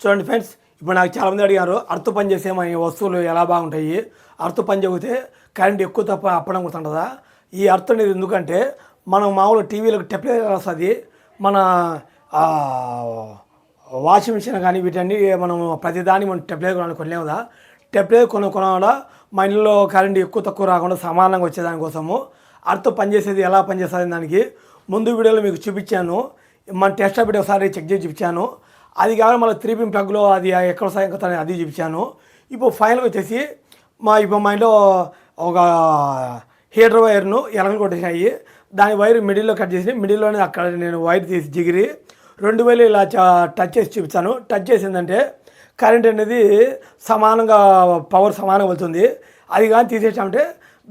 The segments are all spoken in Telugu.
చూడండి ఫ్రెండ్స్ ఇప్పుడు నాకు చాలామంది అడిగారు అర్థ పని చేసే వస్తువులు ఎలా బాగుంటాయి? అర్థ పని చెబితే కరెంట్ ఎక్కువ తప్ప అప్పడం ఉంటుందా ఈ అర్థం అనేది ఎందుకంటే మనం మామూలు టీవీలకు టెప్లే వస్తుంది? మన వాషింగ్ మిషన్ కానీ వీటన్ని మనం ప్రతిదాన్ని మనం టెప్లే కొనాలి కొనలేము కదా? టెప్లే కొన కొనకుండా మా ఇంట్లో కరెంట్ ఎక్కువ తక్కువ రాకుండా సమానంగా వచ్చేదానికోసము అర్థం పనిచేసేది ఎలా పనిచేస్తుంది దానికి ముందు వీడియోలో మీకు చూపించాను. మన టెస్ట్ పెట్టి ఒకసారి చెక్ చేసి చూపించాను. అది కావాలి మళ్ళీ త్రీ పిన్ ప్లగ్లో అది ఎక్కడ వస్తాయి అది చూపించాను. ఇప్పుడు ఫైనల్ వచ్చేసి మా ఇప్పుడు మా ఇంట్లో ఒక హీటర్ వైర్ను ఎలగలు కొట్టేసినాయి. దాని వైర్ మిడిల్లో కట్ చేసి మిడిల్లోనే అక్కడ నేను వైర్ తీసి జిగిరి రెండు వేలు ఇలా టచ్ చేసి చూపించాను. టచ్ చేసిందంటే కరెంట్ అనేది సమానంగా పవర్ సమానంగా వెళ్తుంది. అది కానీ తీసేసామంటే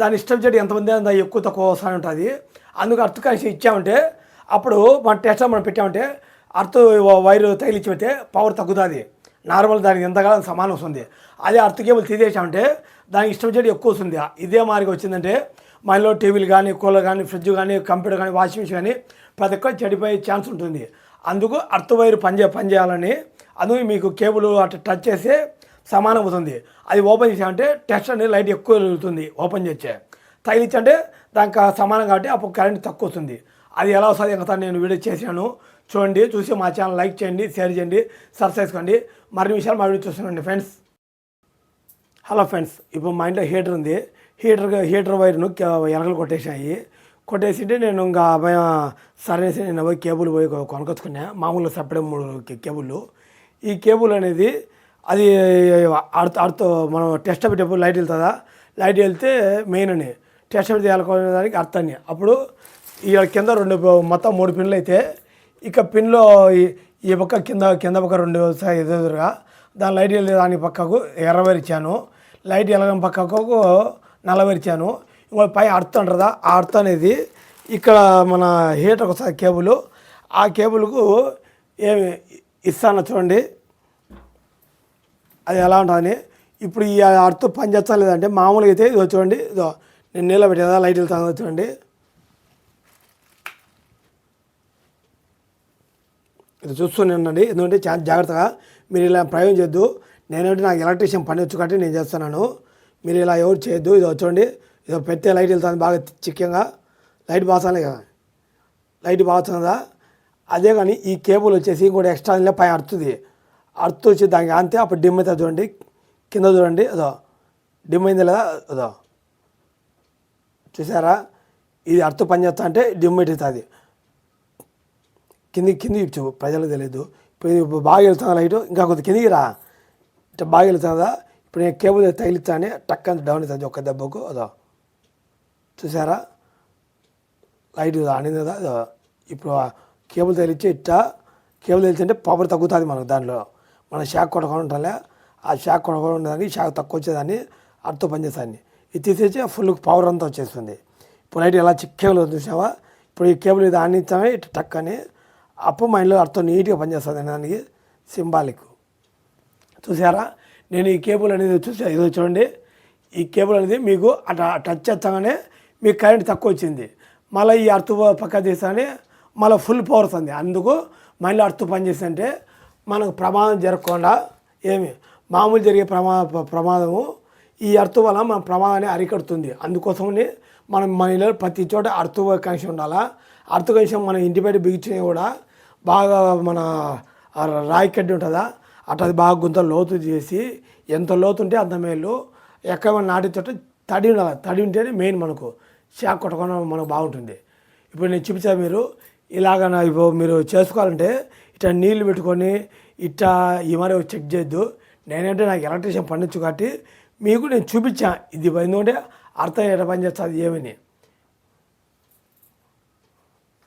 దాని ఇష్టం చెట్టు ఎంతమంది అంత ఎక్కువ తక్కువ వస్తూ ఉంటుంది. అందుకు అర్థ కలిసి ఇచ్చామంటే అప్పుడు మన టెస్ట్ మనం పెట్టామంటే అర్త్ వైర్ తగిలించి పెడితే పవర్ తగ్గుతుంది. నార్మల్ దానికి ఎంతకాలం సమానం వస్తుంది. అదే అర్థ కేబుల్ తీసేసామంటే దానికి ఇష్టం వచ్చేది ఎక్కువ వస్తుంది. ఇదే మార్గం వచ్చిందంటే మా ఇంట్లో టీవీలు కానీ కూలర్ కానీ ఫ్రిడ్జ్ కానీ కంప్యూటర్ కానీ వాషింగ్ మిషన్ కానీ ప్రతి ఒక్కరు చెడిపోయే ఛాన్స్ ఉంటుంది. అందుకు అర్త్ వైర్ పనిచే పనిచేయాలని అందుకు మీకు కేబుల్ అట్లా టచ్ చేస్తే సమానం అవుతుంది. అది ఓపెన్ చేసామంటే టెస్ట్ అనేది లైట్ ఎక్కువ వెలుగుతుంది ఓపెన్ చేస్తే. తగిలించంటే దానికి సమానం కాబట్టి అప్పుడు కరెంట్ తక్కువ వస్తుంది. అది ఎలా వస్తుంది ఇంకా నేను వీడియో చేశాను. చూడండి చూసి మా ఛానల్ లైక్ చేయండి షేర్ చేయండి సబ్స్క్రైబ్ చేసుకోండి. మరిన్ని విషయాలు మా వీడియో చూస్తున్నాండి ఫ్రెండ్స్ హలో ఫ్రెండ్స్ ఇప్పుడు మా ఇంట్లో హీటర్ ఉంది. హీటర్ హీటర్ వైర్ను ఎలకలు కొట్టేసాయి కొట్టేసింటే నేను ఇంకా అబ్బాయి సరేసి నేను పోయి కేబుల్ పోయి కొనకొచ్చుకున్నా. మామూలు మామూలుగా మూడు కేబుల్ ఈ కేబుల్ అనేది అది అడుతూ అడుతూ మనం టెస్ట్ పెట్టేప్పుడు లైట్ వెళ్తుందా? లైట్ వెళ్తే మెయిన్ అని. టెస్ట్ పెడితే వెళ్ళకోవడానికి అర్థాన్ని. అప్పుడు ఈ కింద రెండు మొత్తం మూడు పిన్లు అయితే ఇక పిన్లో ఈ- ఈ పక్క కింద కింద పక్క రెండు వస్తాయి ఎదురుగా దాని లైట్ వెళ్ళే దాని పక్కకు ఎర్రవరిచాను లైట్ వెళ్ళడం పక్కకు నల్లవేరిచాను ఇంకో పై అర్థం అంటారా ఆ అర్థం అనేది ఇక్కడ మన హీటర్ ఒకసారి కేబుల్. ఆ కేబుల్కు ఏమి ఇస్తాను చూడండి. అది ఎలా ఉంటుందని. ఇప్పుడు ఈ అర్త్ పనిచేస్తా లేదంటే మామూలుగా అయితే ఇదో చూడండి. ఇదో నేను నీళ్ళ పెట్టేదా? లైట్ వెళ్తాను చూడండి. ఇది చూస్తూనే ఉండండి. ఎందుకంటే చాలా జాగ్రత్తగా మీరు ఇలా ప్రయోగం చేయొద్దు. నేనంటే నాకు ఎలక్ట్రీషియన్ పని వచ్చు కాబట్టి నేను చేస్తున్నాను. మీరు ఇలా ఎవరు చేయొద్దు. ఇది చూడండి. ఇది పెట్టే లైట్ వెళ్తుంది బాగా చిక్కంగా. లైట్ బాగుతుంది కదా. లైట్ బాగుతుందా అదే కానీ ఈ కేబుల్ వచ్చేసి ఇంకోటి ఎక్స్ట్రా పై అడుతుంది అడుతూ వచ్చి దానికి అంతే. అప్పుడు డిమ్ అవుతుంది చూడండి. కింద చూడండి. అదో డిమ్ అయింది లేదా? అదో చూసారా? ఇది అర్థ పని చేస్తా అంటే డిమ్ అవుతుంది కింది కింది ఇచ్చు ప్రజలకు తెలియదు ఇప్పుడు బాగా వెళ్తుందా లైట్ ఇంకా కొద్ది కిందికి రా. ఇట్లా బాగా వెళ్తుందా ఇప్పుడు నేను కేబుల్ తగిలిస్తానే టక్ అంత డౌన్ అవుతుంది ఒక్క దెబ్బకు అదో. చూసారా లైట్ ఆడింది కదా అదో. ఇప్పుడు కేబుల్ తగిలిచ్చి ఇట్టా కేబుల్ తగిలింటే పవర్ తగ్గుతుంది మనకు దాంట్లో. మన షాక్ కొట్టకుండా ఉండాలి? ఆ షాక్ కొట్టకుండా ఉండేదాన్ని షాక్ తక్కువ వచ్చేదాన్ని అర్థం పనిచేస్తాన్ని ఇది తీసేసి ఫుల్ పవర్ అంతా వచ్చేస్తుంది. ఇప్పుడు లైట్ ఎలా చిక్కగా చూసావా? ఇప్పుడు ఈ కేబుల్ ఇది ఆడించామే ఇటు టక్ అని అప్పు మైండ్లో అర్థం నీట్గా పనిచేస్తుంది దానికి సింబాలిక్. చూసారా నేను ఈ కేబుల్ అనేది చూసా ఏదో చూడండి. ఈ కేబుల్ అనేది మీకు అట్లా టచ్ చేస్తాగానే మీకు కరెంట్ తక్కువ వచ్చింది. మళ్ళీ ఈ అర్త్ పక్క తీస్తానే మళ్ళీ ఫుల్ పవర్ వస్తుంది. అందుకు మళ్ళీ అర్త్ పని చేస్తుంటే మనకు ప్రమాదం జరగకుండా ఏమి మామూలు జరిగే ప్రమా ప్రమాదము ఈ అర్త్ వల్ల మన ప్రమాదాన్ని అరికడుతుంది. అందుకోసమని మనం మన ఇళ్ళలో ప్రతి చోట అర్త్ కనెక్షన్ ఉండాలా? అర్త్ కనెక్షన్ మన ఇంటి బయట బిగించినవి కూడా బాగా మన రాయి కడ్డి ఉంటుందా? అట్లా అది బాగా గుంత లోతు చేసి ఎంత లోతు ఉంటే అంత మేలు. ఎక్కడ మనం నాటి చోట తడి ఉండాలి? తడి ఉంటేనే మెయిన్ మనకు. షాక్ కొట్టకుండా మనకు బాగుంటుంది. ఇప్పుడు నేను చూపించాను మీరు. ఇలాగ ఇప్పుడు మీరు చేసుకోవాలంటే ఇట్లా నీళ్ళు పెట్టుకొని ఇట్లా ఈ మరి చెక్ చేయొద్దు. నేనంటే నాకు ఎలక్ట్రీషియన్ పండించు కాబట్టి మీకు నేను చూపించాను ఇది ఎందుకంటే అర్థం ఎట్లా పనిచేస్తుంది ఏమని